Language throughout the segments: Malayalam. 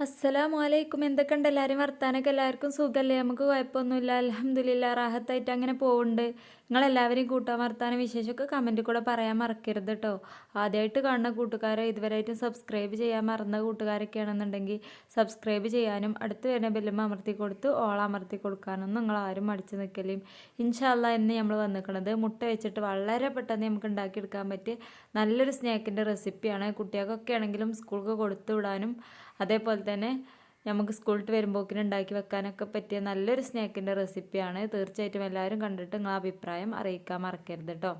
അസ്സലാമു അലൈക്കും എന്തൊക്കെയുണ്ട്? എല്ലാവരും വർത്താനൊക്കെ? എല്ലാവർക്കും സുഖമല്ലേ നമുക്ക് കുഴപ്പമൊന്നുമില്ല. അലഹമ്മദില്ല റാഹത്തായിട്ട് അങ്ങനെ പോകുന്നുണ്ട് നിങ്ങളെല്ലാവരും കൂട്ടാൻ വർത്താനം വിശേഷമൊക്കെ കമന്റിൽ കൂടെ പറയാൻ മറക്കരുത് കേട്ടോ ആദ്യമായിട്ട് കാണുന്ന കൂട്ടുകാരെ ഇതുവരെയായിട്ടും സബ്സ്ക്രൈബ് ചെയ്യാൻ മറന്ന കൂട്ടുകാരൊക്കെയാണെന്നുണ്ടെങ്കിൽ സബ്സ്ക്രൈബ് ചെയ്യാനും അടുത്ത് വരുന്ന ബെല്ലും അമർത്തി കൊടുത്ത് ഓൾ അമർത്തി കൊടുക്കാനും നിങ്ങൾ ആരും അടിച്ചു നിൽക്കലും ഇൻഷാല്ല എന്ന് നമ്മൾ വന്നിരിക്കുന്നത് മുട്ട വെച്ചിട്ട് വളരെ പെട്ടെന്ന് നമുക്ക് ഉണ്ടാക്കിയെടുക്കാൻ പറ്റിയ നല്ലൊരു സ്നാക്കിന്റെ റെസിപ്പിയാണ് കുട്ടികൾക്കൊക്കെ ആണെങ്കിലും സ്കൂൾക്ക് കൊടുത്തു വിടാനും അതേപോലെ തന്നെ നമുക്ക് സ്കൂളിട്ട് വരുമ്പോക്കിന് ഉണ്ടാക്കി വെക്കാനൊക്കെ പറ്റിയ നല്ലൊരു സ്നാക്കിന്റെ റെസിപ്പിയാണ് തീർച്ചയായിട്ടും എല്ലാവരും കണ്ടിട്ട് നിങ്ങളെ അഭിപ്രായം അറിയിക്കാൻ മറക്കരുത് കേട്ടോ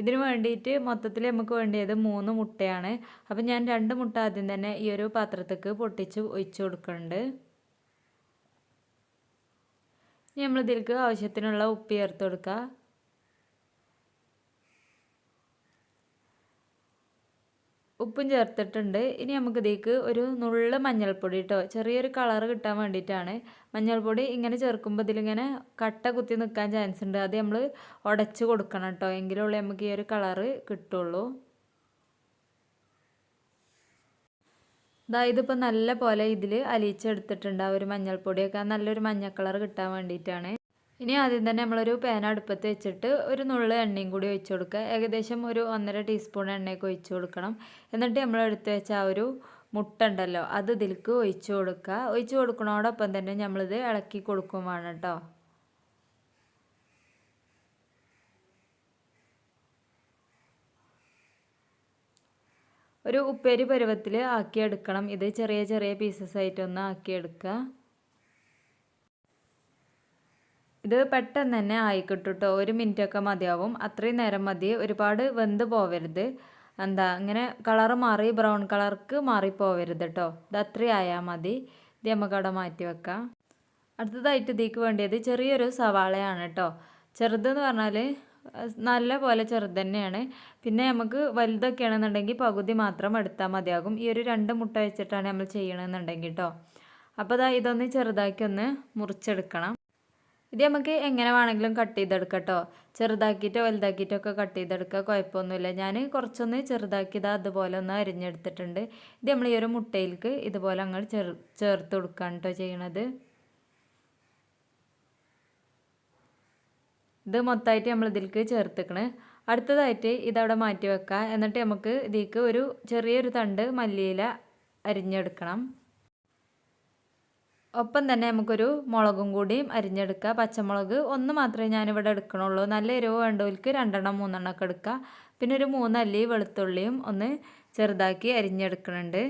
ഇതിന് വേണ്ടിയിട്ട് മൊത്തത്തിൽ നമുക്ക് വേണ്ടിയത് മൂന്ന് മുട്ടയാണ്. അപ്പം ഞാൻ രണ്ട് മുട്ട ആദ്യം തന്നെ ഈ ഒരു പാത്രത്തേക്ക് പൊട്ടിച്ച് ഒഴിച്ചു കൊടുക്കുന്നുണ്ട്. ഇനി നമ്മളിതിലേക്ക് ആവശ്യത്തിനുള്ള ഉപ്പ് ചേർത്ത് കൊടുക്കുക ഉപ്പും ചേർത്തിട്ടുണ്ട്. ഇനി നമുക്ക് ഇതിലേക്ക് ഒരു നുള്ള മഞ്ഞൾപ്പൊടി കേട്ടോ ചെറിയൊരു കളർ കിട്ടാൻ വേണ്ടിയിട്ടാണ്. മഞ്ഞൾപ്പൊടി ഇങ്ങനെ ചേർക്കുമ്പോൾ ഇതിലിങ്ങനെ കട്ട കുത്തി നിൽക്കാൻ ചാൻസ് ഉണ്ട്. അത് നമ്മൾ ഉടച്ച് കൊടുക്കണം കേട്ടോ എങ്കിലുള്ളൂ നമുക്ക് ഈ ഒരു കളറ് കിട്ടുള്ളൂ. ഇതാ ഇതിപ്പോൾ നല്ല പോലെ ഇതിൽ അലിയിച്ചെടുത്തിട്ടുണ്ട് ആ ഒരു മഞ്ഞൾപ്പൊടിയൊക്കെ. നല്ലൊരു മഞ്ഞ കളർ കിട്ടാൻ വേണ്ടിയിട്ടാണ്. ഇനി ആദ്യം തന്നെ നമ്മളൊരു പാൻ അടുപ്പത്ത് വെച്ചിട്ട് ഒരു നുള്ളു എണ്ണയും കൂടി ഒഴിച്ചു കൊടുക്കുക. ഏകദേശം ഒരു ഒന്നര ടീസ്പൂൺ എണ്ണയൊക്കെ ഒഴിച്ചു കൊടുക്കണം. എന്നിട്ട് നമ്മൾ എടുത്തു വെച്ച ആ ഒരു മുട്ട ഉണ്ടല്ലോ അത് ഇതിലേക്ക് ഒഴിച്ചു കൊടുക്കുക. ഒഴിച്ചു കൊടുക്കണോടൊപ്പം തന്നെ നമ്മളിത് ഇളക്കി കൊടുക്കും വേണം കേട്ടോ. ഒരു ഉപ്പേരി പരുവത്തിൽ ആക്കിയെടുക്കണം. ഇത് ചെറിയ ചെറിയ പീസസ് ആയിട്ടൊന്ന് ആക്കിയെടുക്കുക. ഇത് പെട്ടെന്ന് തന്നെ ആയിക്കിട്ടും കേട്ടോ ഒരു മിനിറ്റൊക്കെ മതിയാവും. അത്രയും നേരം മതി. ഒരുപാട് വെന്ത് പോവരുത്. എന്താ ഇങ്ങനെ കളർ മാറി ബ്രൗൺ കളർക്ക് മാറി പോവരുത് കേട്ടോ ഇത് അത്രയും ആയാൽ മതി. ഇത് നമുക്ക് അവിടെ മാറ്റി വെക്കാം. അടുത്തതായിട്ട് ഇതിക്ക് വേണ്ടിയത് ചെറിയൊരു സവാളയാണ് കേട്ടോ ചെറുതെന്ന് പറഞ്ഞാൽ നല്ല പോലെ ചെറുത് തന്നെയാണ്. പിന്നെ നമുക്ക് വലുതൊക്കെ ആണെന്നുണ്ടെങ്കിൽ പകുതി മാത്രം എടുത്താൽ മതിയാകും. ഈ ഒരു രണ്ട് മുട്ട വെച്ചിട്ടാണ് നമ്മൾ ചെയ്യണമെന്നുണ്ടെങ്കിൽ കേട്ടോ അപ്പോൾ ഇതാ ഇതൊന്ന് ചെറുതാക്കി ഒന്ന് മുറിച്ചെടുക്കണം. ഇത് നമുക്ക് എങ്ങനെ വേണമെങ്കിലും കട്ട് ചെയ്തെടുക്കാം കേട്ടോ ചെറുതാക്കിയിട്ടോ വലുതാക്കിയിട്ടോ ഒക്കെ കട്ട് ചെയ്തെടുക്കുക കുഴപ്പമൊന്നുമില്ല. ഞാൻ കുറച്ചൊന്ന് ചെറുതാക്കിയത് അതുപോലെ ഒന്ന് അരിഞ്ഞെടുത്തിട്ടുണ്ട്. ഇത് നമ്മൾ ഈ ഒരു മുട്ടയിലേക്ക് ഇതുപോലെ അങ്ങോട്ട് ചേർ ചേർത്ത് കൊടുക്കുകയാണ് കേട്ടോ ചെയ്യണത്. ഇത് മൊത്തമായിട്ട് നമ്മൾ ഇതിലേക്ക് ചേർത്തിക്കണ്. അടുത്തതായിട്ട് ഇതവിടെ മാറ്റി വെക്കുക. എന്നിട്ട് നമുക്ക് ഇതിലേക്ക് ഒരു ചെറിയൊരു തണ്ട് മല്ലിയില അരിഞ്ഞെടുക്കണം. ഒപ്പം തന്നെ നമുക്കൊരു മുളകും കൂടിയും അരിഞ്ഞെടുക്കുക പച്ചമുളക് ഒന്ന് മാത്രമേ ഞാനിവിടെ എടുക്കണുള്ളൂ. നല്ല എരിവ് വേണ്ടവർക്ക് രണ്ടെണ്ണം മൂന്നെണ്ണം ഒക്കെ എടുക്കുക പിന്നെ ഒരു മൂന്നല്ലി വെളുത്തുള്ളിയും ഒന്ന് ചെറുതാക്കി അരിഞ്ഞെടുക്കുന്നുണ്ട്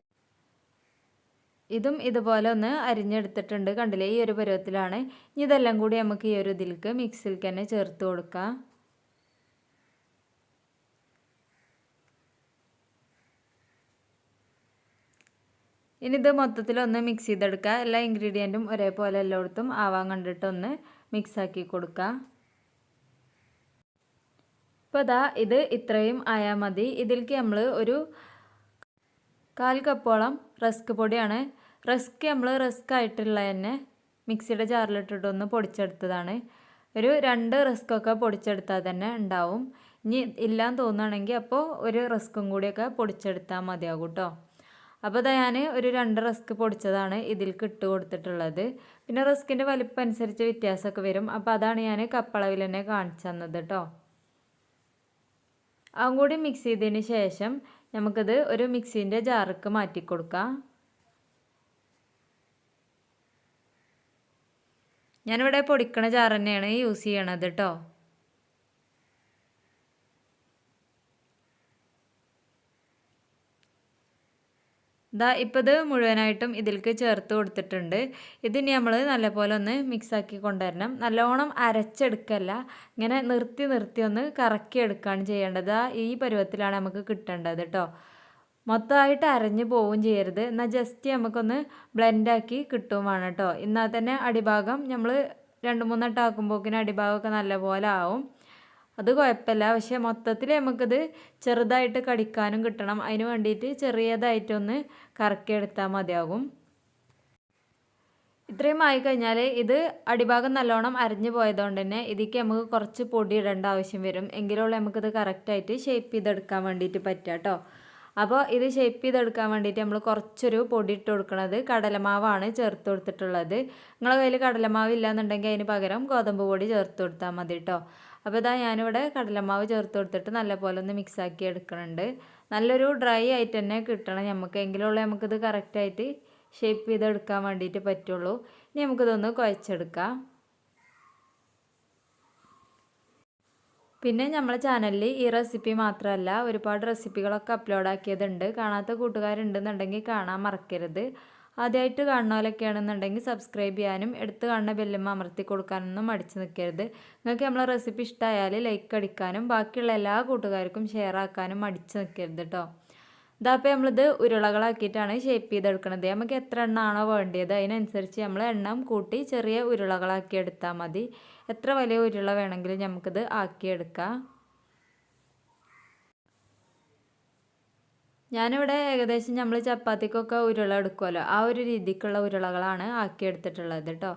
ഇതും ഇതുപോലെ ഒന്ന് അരിഞ്ഞെടുത്തിട്ടുണ്ട് കണ്ടില്ലേ? ഈ ഒരു പരുവത്തിലാണ്. ഇനി ഇതെല്ലാം കൂടി നമുക്ക് ഈ ഒരു ഇതിലേക്ക് മിക്സിയിൽ തന്നെ ചേർത്ത് കൊടുക്കാം. ഇനി ഇത് മൊത്തത്തിലൊന്ന് മിക്സ് ചെയ്തെടുക്കുക. എല്ലാ ഇൻഗ്രീഡിയന്റും ഒരേപോലെ എല്ലായിടത്തും ആവാൻ കണ്ടിട്ട് കണ്ടിട്ടൊന്ന് മിക്സാക്കി കൊടുക്കുക. ഇപ്പോൾ അതാ ഇത് ഇത്രയും ആയാൽ മതി. ഇതിലേക്ക് നമ്മൾ ഒരു കാൽ കപ്പോളം റസ്ക് പൊടിയാണ്. റസ്ക് നമ്മൾ റസ്ക് ആയിട്ടുള്ള തന്നെ മിക്സിയുടെ ജാറിലിട്ടിട്ടൊന്ന് പൊടിച്ചെടുത്തതാണ്. ഒരു രണ്ട് റസ്ക്കൊക്കെ പൊടിച്ചെടുത്താൽ തന്നെ ഉണ്ടാവും. ഇനി ഇല്ലാന്ന് തോന്നുകയാണെങ്കിൽ അപ്പോൾ ഒരു റസ്ക്കും കൂടിയൊക്കെ പൊടിച്ചെടുത്താൽ മതിയാകും കേട്ടോ അപ്പോൾ ഇതാ ഞാൻ ഒരു രണ്ട് റസ്ക് പൊടിച്ചതാണ് ഇതിൽ ഇട്ട് കൊടുത്തിട്ടുള്ളത്. പിന്നെ റസ്കിന്റെ വലിപ്പം അനുസരിച്ച് വ്യത്യാസമൊക്കെ വരും. അപ്പോൾ അതാണ് ഞാൻ കപ്പളവിൽ തന്നെ കാണിച്ചു തന്നത് കേട്ടോ അതും കൂടി മിക്സ് ചെയ്തതിന് ശേഷം നമുക്കത് ഒരു മിക്സീന്റെ ജാർക്ക് മാറ്റി കൊടുക്കാം. ഞാനിവിടെ പൊടിക്കണ ജാർ തന്നെയാണ് യൂസ് ചെയ്യണത് കേട്ടോ ഇതാ ഇപ്പോൾ ഇത് മുഴുവനായിട്ടും ഇതിലേക്ക് ചേർത്ത് കൊടുത്തിട്ടുണ്ട്. ഇതിനി നമ്മൾ നല്ലപോലെ ഒന്ന് മിക്സാക്കി കൊണ്ടുവരണം. നല്ലോണം അരച്ചെടുക്കല്ല ഇങ്ങനെ നിർത്തി നിർത്തി ഒന്ന് കറക്കി എടുക്കുകയാണ് ചെയ്യേണ്ടത് ഈ പരുവത്തിലാണ് നമുക്ക് കിട്ടേണ്ടത് കേട്ടോ മൊത്തമായിട്ട് അരഞ്ഞു പോവുകയും ചെയ്യരുത്. എന്നാൽ ജസ്റ്റ് നമുക്കൊന്ന് ബ്ലെൻഡാക്കി കിട്ടും വേണം കേട്ടോ എന്നാൽ തന്നെ അടിഭാഗം നമ്മൾ രണ്ട് മൂന്നെട്ട് ആക്കുമ്പോക്കിന് അടിഭാഗമൊക്കെ നല്ലപോലെ ആവും. അത് കുഴപ്പമില്ല. പക്ഷേ മൊത്തത്തിൽ നമുക്കത് ചെറുതായിട്ട് കടിക്കാനും കിട്ടണം. അതിന് വേണ്ടിയിട്ട് ചെറിയതായിട്ടൊന്ന് കറക്കിയെടുത്താൽ മതിയാകും. ഇത്രയും ആയി കഴിഞ്ഞാൽ ഇത് അടിഭാഗം നല്ലോണം അരഞ്ഞു പോയതുകൊണ്ട് തന്നെ ഇതിക്ക് നമുക്ക് കുറച്ച് പൊടി ഇടേണ്ട ആവശ്യം വരും. എങ്കിലുള്ള നമുക്കിത് കറക്റ്റായിട്ട് ഷേപ്പ് ചെയ്തെടുക്കാൻ വേണ്ടിയിട്ട് പറ്റുക കേട്ടോ. അപ്പോൾ ഇത് ഷേപ്പ് ചെയ്തെടുക്കാൻ വേണ്ടിയിട്ട് നമ്മൾ കുറച്ചൊരു പൊടി ഇട്ട് കൊടുക്കുന്നത് കടലമാവാണ് ചേർത്ത് കൊടുത്തിട്ടുള്ളത്. നിങ്ങളെ കയ്യിൽ കടലമാവ് ഇല്ലയെന്നുണ്ടെങ്കിൽ അതിന് പകരം ഗോതമ്പ് പൊടി ചേർത്ത് കൊടുത്താൽ മതി കേട്ടോ. അപ്പോൾ ഇതാ ഞാനിവിടെ കടലമാവ് ചേർത്ത് കൊടുത്തിട്ട് നല്ലപോലെ ഒന്ന് മിക്സാക്കി എടുക്കുന്നുണ്ട് നല്ലൊരു ഡ്രൈ ആയിട്ട് തന്നെ കിട്ടണം. നമുക്ക് എങ്കിലുള്ള നമുക്കിത് കറക്റ്റായിട്ട് ഷേപ്പ് ചെയ്തെടുക്കാൻ വേണ്ടിയിട്ട് പറ്റുള്ളൂ. ഇനി നമുക്കിതൊന്ന് കുഴച്ചെടുക്കാം. പിന്നെ നമ്മളെ ചാനലിൽ ഈ റെസിപ്പി മാത്രമല്ല ഒരുപാട് റെസിപ്പികളൊക്കെ അപ്ലോഡ് ആക്കിയതുണ്ട്. കാണാത്ത കൂട്ടുകാരുണ്ടെന്നുണ്ടെങ്കിൽ കാണാൻ മറക്കരുത്. ആദ്യമായിട്ട് കാണുന്നവരൊക്കെയാണെന്നുണ്ടെങ്കിൽ സബ്സ്ക്രൈബ് ചെയ്യാനും എടുത്ത് കാണുന്ന ബെല്ലുമ്മ അമർത്തി കൊടുക്കാനൊന്നും മടിച്ച് നിൽക്കരുത്. നിങ്ങൾക്ക് നമ്മളെ റെസിപ്പി ഇഷ്ടമായാൽ ലൈക്ക് അടിക്കാനും ബാക്കിയുള്ള എല്ലാ കൂട്ടുകാർക്കും ഷെയർ ആക്കാനും മടിച്ച് നിൽക്കരുത് കേട്ടോ ഇതാപ്പോൾ നമ്മളിത് ഉരുളകളാക്കിയിട്ടാണ് ഷേപ്പ് ചെയ്തെടുക്കുന്നത് നമുക്ക് എത്ര എണ്ണ ആണോ വേണ്ടിയത് അതിനനുസരിച്ച് നമ്മൾ എണ്ണം കൂട്ടി ചെറിയ ഉരുളകളാക്കി എടുത്താൽ മതി. എത്ര വലിയ ഉരുള വേണമെങ്കിലും നമുക്കിത് ആക്കിയെടുക്കാം. ഞാനിവിടെ ഏകദേശം നമ്മൾ ചപ്പാത്തിക്കൊക്കെ ഉരുള എടുക്കുമല്ലോ ആ ഒരു രീതിക്കുള്ള ഉരുളകളാണ് ആക്കിയെടുത്തിട്ടുള്ളത് കേട്ടോ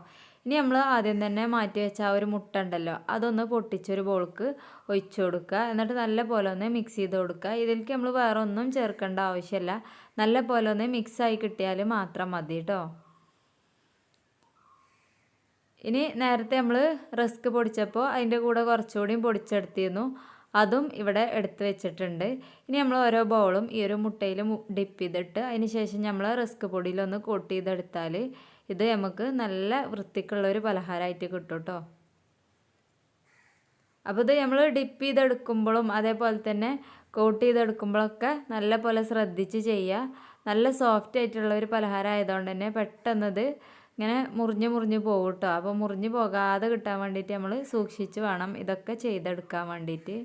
ഇനി നമ്മൾ ആദ്യം തന്നെ മാറ്റി വെച്ച ആ ഒരു മുട്ട ഉണ്ടല്ലോ അതൊന്ന് പൊട്ടിച്ചൊരു ബോൾക്ക് ഒഴിച്ചു കൊടുക്കുക. എന്നിട്ട് നല്ല പോലെ ഒന്ന് മിക്സ് ചെയ്ത് കൊടുക്കുക. ഇതിലേക്ക് നമ്മൾ വേറെ ഒന്നും ചേർക്കേണ്ട ആവശ്യമില്ല. നല്ല പോലെ ഒന്ന് മിക്സ് ആയി കിട്ടിയാൽ മാത്രം മതി കേട്ടോ ഇനി നേരത്തെ നമ്മൾ റസ്ക് പൊടിച്ചപ്പോൾ അതിന്റെ കൂടെ കുറച്ചുകൂടിയും പൊടിച്ചെടുത്തിരുന്നു. അതും ഇവിടെ എടുത്ത് വെച്ചിട്ടുണ്ട്. ഇനി നമ്മൾ ഓരോ ബൗളും ഈ ഒരു മുട്ടയിൽ ഡിപ്പ് ചെയ്തിട്ട് അതിന് ശേഷം നമ്മൾ റിസ്ക് പൊടിയിലൊന്ന് കോട്ട് ചെയ്തെടുത്താൽ ഇത് നമുക്ക് നല്ല വൃത്തിക്കുള്ള ഒരു പലഹാരമായിട്ട് കിട്ടും കേട്ടോ. അപ്പോൾ ഇത് നമ്മൾ ഡിപ്പ് ചെയ്തെടുക്കുമ്പോഴും അതേപോലെ തന്നെ കോട്ട് ചെയ്തെടുക്കുമ്പോഴൊക്കെ നല്ല പോലെ ശ്രദ്ധിച്ച് ചെയ്യുക. നല്ല സോഫ്റ്റ് ആയിട്ടുള്ള ഒരു പലഹാരം ആയതുകൊണ്ട് തന്നെ പെട്ടെന്നത് ഇങ്ങനെ മുറിഞ്ഞ് മുറിഞ്ഞ് പോകും കേട്ടോ. അപ്പോൾ മുറിഞ്ഞ് പോകാതെ കിട്ടാൻ വേണ്ടിയിട്ട് നമ്മൾ സൂക്ഷിച്ച് വേണം ഇതൊക്കെ ചെയ്തെടുക്കാൻ വേണ്ടിയിട്ട്.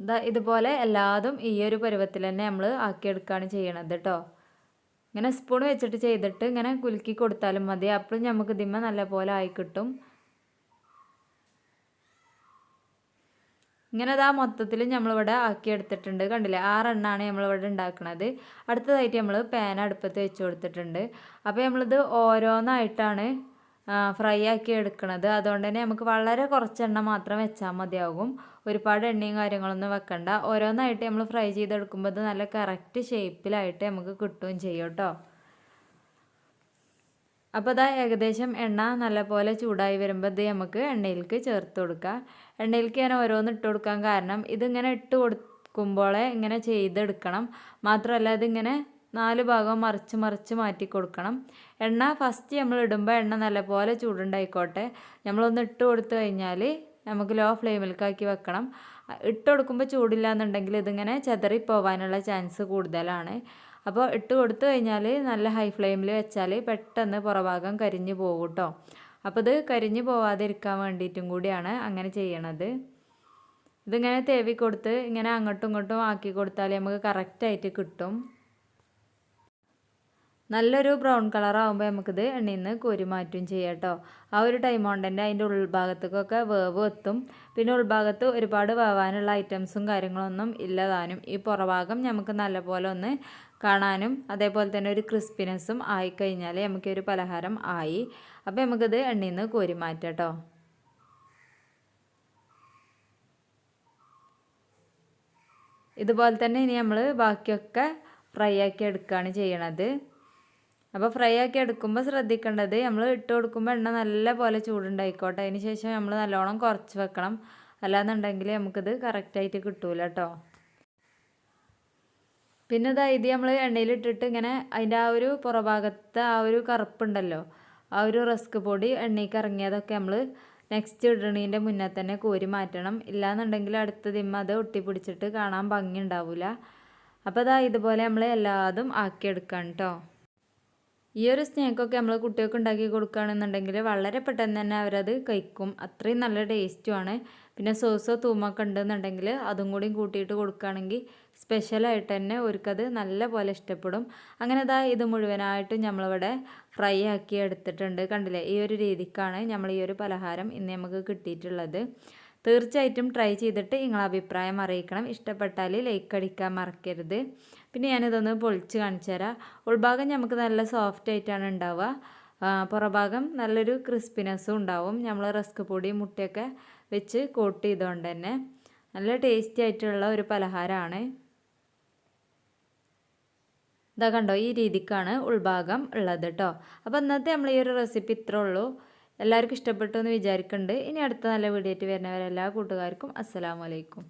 ഇതാ ഇതുപോലെ എല്ലാതും ഈ ഒരു പരുവത്തിൽ തന്നെ നമ്മൾ ആക്കിയെടുക്കുകയാണ് ചെയ്യണത് കേട്ടോ ഇങ്ങനെ സ്പൂൺ വെച്ചിട്ട് ചെയ്തിട്ട് ഇങ്ങനെ കുലുക്കി കൊടുത്താലും മതി. അപ്പോഴും നമുക്ക് ഇതിമ്മ നല്ല പോലെ ആയി കിട്ടും. ഇങ്ങനെ അതാ മൊത്തത്തിൽ നമ്മളിവിടെ ആക്കിയെടുത്തിട്ടുണ്ട്. കണ്ടില്ലേ? ആറെണ്ണമാണ് നമ്മളിവിടെ ഉണ്ടാക്കുന്നത് അടുത്തതായിട്ട് നമ്മൾ പാൻ അടുപ്പത്ത് വെച്ച് കൊടുത്തിട്ടുണ്ട്. അപ്പോൾ നമ്മളിത് ഓരോന്നായിട്ടാണ് ഫ്രൈ ആക്കി എടുക്കുന്നത് അതുകൊണ്ട് തന്നെ നമുക്ക് വളരെ കുറച്ച് എണ്ണ മാത്രം വെച്ചാൽ മതിയാകും. ഒരുപാട് എണ്ണയും കാര്യങ്ങളൊന്നും വെക്കണ്ട. ഓരോന്നായിട്ട് നമ്മൾ ഫ്രൈ ചെയ്തെടുക്കുമ്പോൾ ഇത് നല്ല കറക്റ്റ് ഷേപ്പിലായിട്ട് നമുക്ക് കിട്ടുകയും ചെയ്യും കേട്ടോ. അപ്പോൾ അതാ ഏകദേശം എണ്ണ നല്ലപോലെ ചൂടായി വരുമ്പോൾ ഇത് നമുക്ക് എണ്ണയിലേക്ക് ചേർത്ത് കൊടുക്കാം. എണ്ണയിലേക്ക് ഞാൻ ഓരോന്ന് ഇട്ട് കൊടുക്കാൻ കാരണം ഇതിങ്ങനെ ഇട്ട് കൊടുക്കുമ്പോഴേ ഇങ്ങനെ ചെയ്തെടുക്കണം. മാത്രമല്ല ഇതിങ്ങനെ നാല് ഭാഗം മറിച്ച് മറിച്ച് മാറ്റി കൊടുക്കണം. എണ്ണ ഫസ്റ്റ് നമ്മൾ ഇടുമ്പോൾ എണ്ണ നല്ലപോലെ ചൂടുണ്ടായിക്കോട്ടെ. നമ്മളൊന്ന് ഇട്ട് കൊടുത്തു കഴിഞ്ഞാൽ നമുക്ക് ലോ ഫ്ലെയിമിലേക്കാക്കി വെക്കണം. ഇട്ട് കൊടുക്കുമ്പോൾ ചൂടില്ല എന്നുണ്ടെങ്കിൽ ഇതിങ്ങനെ ചെതറി പോവാനുള്ള ചാൻസ് കൂടുതലാണ്. അപ്പോൾ ഇട്ട് കൊടുത്തു കഴിഞ്ഞാൽ നല്ല ഹൈ ഫ്ലെയിമിൽ വെച്ചാൽ പെട്ടെന്ന് പുറഭാഗം കരിഞ്ഞു പോകും കേട്ടോ അപ്പോൾ ഇത് കരിഞ്ഞു പോവാതിരിക്കാൻ വേണ്ടിയിട്ടും കൂടിയാണ് അങ്ങനെ ചെയ്യണത്. ഇതിങ്ങനെ തേവി കൊടുത്ത് ഇങ്ങനെ അങ്ങോട്ടും ഇങ്ങോട്ടും ആക്കി കൊടുത്താൽ നമുക്ക് കറക്റ്റായിട്ട് കിട്ടും. നല്ലൊരു ബ്രൗൺ കളർ ആകുമ്പോൾ നമുക്കിത് എണ്ണയിൽ നിന്ന് കോരി മാറ്റും ചെയ്യാം കേട്ടോ ആ ഒരു ടൈം കൊണ്ട് തന്നെ അതിന്റെ ഉൾഭാഗത്തേക്കൊക്കെ വേവ് എത്തും. പിന്നെ ഉൾഭാഗത്ത് ഒരുപാട് വേവാനുള്ള ഐറ്റംസും കാര്യങ്ങളൊന്നും ഇല്ലതാനും ഈ പുറഭാഗം നമുക്ക് നല്ലപോലെ ഒന്ന് കാണാനും അതേപോലെ തന്നെ ഒരു ക്രിസ്പിനെസ്സും ആയിക്കഴിഞ്ഞാൽ നമുക്ക് ഒരു പലഹാരം ആയി. അപ്പോൾ നമുക്കിത് എണ്ണയിൽ നിന്ന് കോരി മാറ്റാം കേട്ടോ ഇതുപോലെ തന്നെ ഇനി നമ്മൾ ബാക്കിയൊക്കെ ഫ്രൈ ആക്കി എടുക്കുകയാണ് ചെയ്യണത്. അപ്പോൾ ഫ്രൈ ആക്കി എടുക്കുമ്പോൾ ശ്രദ്ധിക്കേണ്ടത് നമ്മൾ ഇട്ട് കൊടുക്കുമ്പോൾ എണ്ണ നല്ല പോലെ ചൂടുണ്ടായിക്കോട്ടെ. അതിന് ശേഷം നമ്മൾ നല്ലോണം കുറച്ച് വെക്കണം. അല്ലാന്നുണ്ടെങ്കിൽ നമുക്കിത് കറക്റ്റായിട്ട് കിട്ടൂല കേട്ടോ പിന്നെ ഇതാ ഇത് നമ്മൾ എണ്ണയിലിട്ടിട്ട് ഇങ്ങനെ അതിന്റെ ആ ഒരു പുറഭാഗത്തെ ആ ഒരു കറുപ്പുണ്ടല്ലോ ആ ഒരു റസ്ക് പൊടി എണ്ണയ്ക്ക് ഇറങ്ങിയതൊക്കെ നമ്മൾ നെക്സ്റ്റ് ഇടണീന്റെ മുന്നേ തന്നെ കോരി മാറ്റണം. ഇല്ലാന്നുണ്ടെങ്കിൽ അടുത്ത ദിമ്മ അത് ഒട്ടിപ്പിടിച്ചിട്ട് കാണാൻ ഭംഗി ഉണ്ടാവില്ല അപ്പോൾ അതാ ഇതുപോലെ നമ്മൾ എല്ലാതും ആക്കിയെടുക്കാം കേട്ടോ ഈ ഒരു സ്നേക്കൊക്കെ നമ്മൾ കുട്ടികൾക്ക് ഉണ്ടാക്കി കൊടുക്കുകയാണെന്നുണ്ടെങ്കിൽ വളരെ പെട്ടെന്ന് തന്നെ അവരത് കഴിക്കും. അത്രയും നല്ല ടേസ്റ്റുമാണ് പിന്നെ സോസോ തൂമൊക്കെ ഉണ്ടെന്നുണ്ടെങ്കിൽ അതും കൂടി കൂട്ടിയിട്ട് കൊടുക്കുകയാണെങ്കിൽ സ്പെഷ്യലായിട്ട് തന്നെ ഒരുക്കത് നല്ല പോലെ ഇഷ്ടപ്പെടും. അങ്ങനെ ഇതാ ഇത് മുഴുവനായിട്ടും നമ്മളിവിടെ ഫ്രൈ ആക്കി എടുത്തിട്ടുണ്ട്. കണ്ടില്ലേ? ഈ ഒരു രീതിക്കാണ് നമ്മൾ ഈ ഒരു പലഹാരം ഇന്ന് നമുക്ക് കിട്ടിയിട്ടുള്ളത്. തീർച്ചയായിട്ടും ട്രൈ ചെയ്തിട്ട് നിങ്ങളെ അഭിപ്രായം അറിയിക്കണം. ഇഷ്ടപ്പെട്ടാൽ ലൈക്ക് അടിക്കാൻ മറക്കരുത്. പിന്നെ ഞാനിതൊന്ന് പൊളിച്ച് കാണിച്ചു തരാം. ഉൾഭാഗം നമുക്ക് നല്ല സോഫ്റ്റ് ആയിട്ടാണ് ഉണ്ടാവുക. പുറഭാഗം നല്ലൊരു ക്രിസ്പിനെസ്സും ഉണ്ടാവും. നമ്മൾ റസ്ക് പൊടി മുട്ടയൊക്കെ വെച്ച് കോട്ട് ചെയ്തുകൊണ്ട് തന്നെ. നല്ല ടേസ്റ്റി ആയിട്ടുള്ള ഒരു പലഹാരമാണ് ഇതാ കണ്ടോ ഈ രീതിക്കാണ് ഉൾഭാഗം ഉള്ളത് കേട്ടോ അപ്പോൾ ഇന്നത്തെ നമ്മൾ ഈ ഒരു റെസിപ്പി ഇത്രേ ഉള്ളൂ. എല്ലാവർക്കും ഇഷ്ടപ്പെട്ടു എന്ന് വിചാരിക്കുന്നുണ്ട് ഇനി അടുത്ത നല്ല വീഡിയോ ആയിട്ട് വരുന്നവരെല്ലാ കൂട്ടുകാർക്കും അസ്സലാമലൈക്കും